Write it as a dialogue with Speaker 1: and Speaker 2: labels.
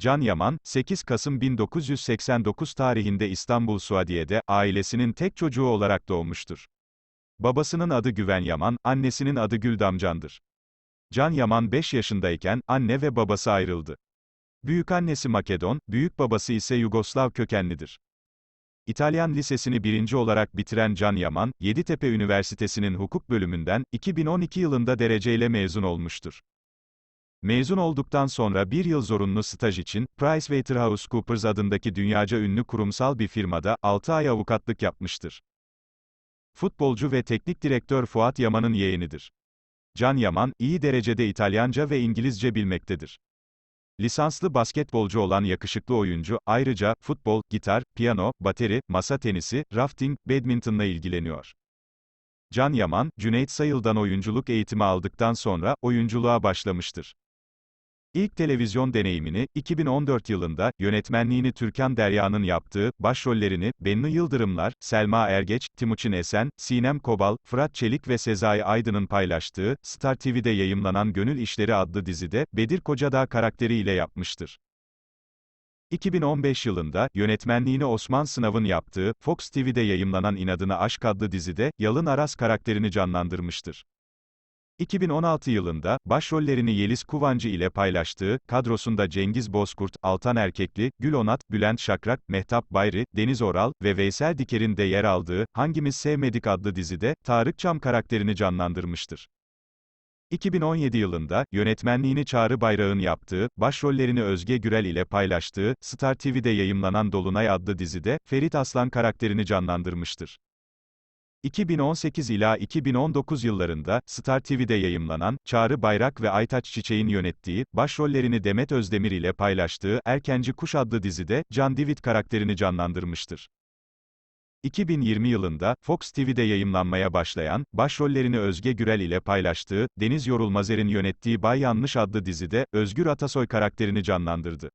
Speaker 1: Can Yaman, 8 Kasım 1989 tarihinde İstanbul Suadiye'de, ailesinin tek çocuğu olarak doğmuştur. Babasının adı Güven Yaman, annesinin adı Güldamcan'dır. Can Yaman 5 yaşındayken, anne ve babası ayrıldı. Büyükannesi Makedon, büyük babası ise Yugoslav kökenlidir. İtalyan Lisesi'ni birinci olarak bitiren Can Yaman, Yeditepe Üniversitesi'nin hukuk bölümünden, 2012 yılında dereceyle mezun olmuştur. Mezun olduktan sonra bir yıl zorunlu staj için, PricewaterhouseCoopers adındaki dünyaca ünlü kurumsal bir firmada, 6 ay avukatlık yapmıştır. Futbolcu ve teknik direktör Fuat Yaman'ın yeğenidir. Can Yaman, iyi derecede İtalyanca ve İngilizce bilmektedir. Lisanslı basketbolcu olan yakışıklı oyuncu, ayrıca, futbol, gitar, piyano, bateri, masa tenisi, rafting, badmintonla ilgileniyor. Can Yaman, Cüneyt Sayıl'dan oyunculuk eğitimi aldıktan sonra, oyunculuğa başlamıştır. İlk televizyon deneyimini, 2014 yılında, yönetmenliğini Türkan Derya'nın yaptığı, başrollerini, Bennu Yıldırımlar, Selma Ergeç, Timuçin Esen, Sinem Kobal, Fırat Çelik ve Sezai Aydın'ın paylaştığı, Star TV'de yayımlanan Gönül İşleri adlı dizide, Bedir Kocadağ karakteriyle yapmıştır. 2015 yılında, yönetmenliğini Osman Sınav'ın yaptığı, Fox TV'de yayımlanan İnadına Aşk adlı dizide, Yalın Aras karakterini canlandırmıştır. 2016 yılında, başrollerini Yeliz Kuvancı ile paylaştığı, kadrosunda Cengiz Bozkurt, Altan Erkekli, Gül Onat, Bülent Şakrak, Mehtap Bayri, Deniz Oral ve Veysel Diker'in de yer aldığı, Hangimiz Sevmedik adlı dizide, Tarık Çam karakterini canlandırmıştır. 2017 yılında, yönetmenliğini Çağrı Bayrak'ın yaptığı, başrollerini Özge Gürel ile paylaştığı, Star TV'de yayımlanan Dolunay adlı dizide, Ferit Aslan karakterini canlandırmıştır. 2018 ila 2019 yıllarında, Star TV'de yayımlanan, Çağrı Bayrak ve Aytaç Çiçek'in yönettiği, başrollerini Demet Özdemir ile paylaştığı, Erkenci Kuş adlı dizide, Can Divit karakterini canlandırmıştır. 2020 yılında, Fox TV'de yayımlanmaya başlayan, başrollerini Özge Gürel ile paylaştığı, Deniz Yorulmazer'in yönettiği Bay Yanlış adlı dizide, Özgür Atasoy karakterini canlandırdı.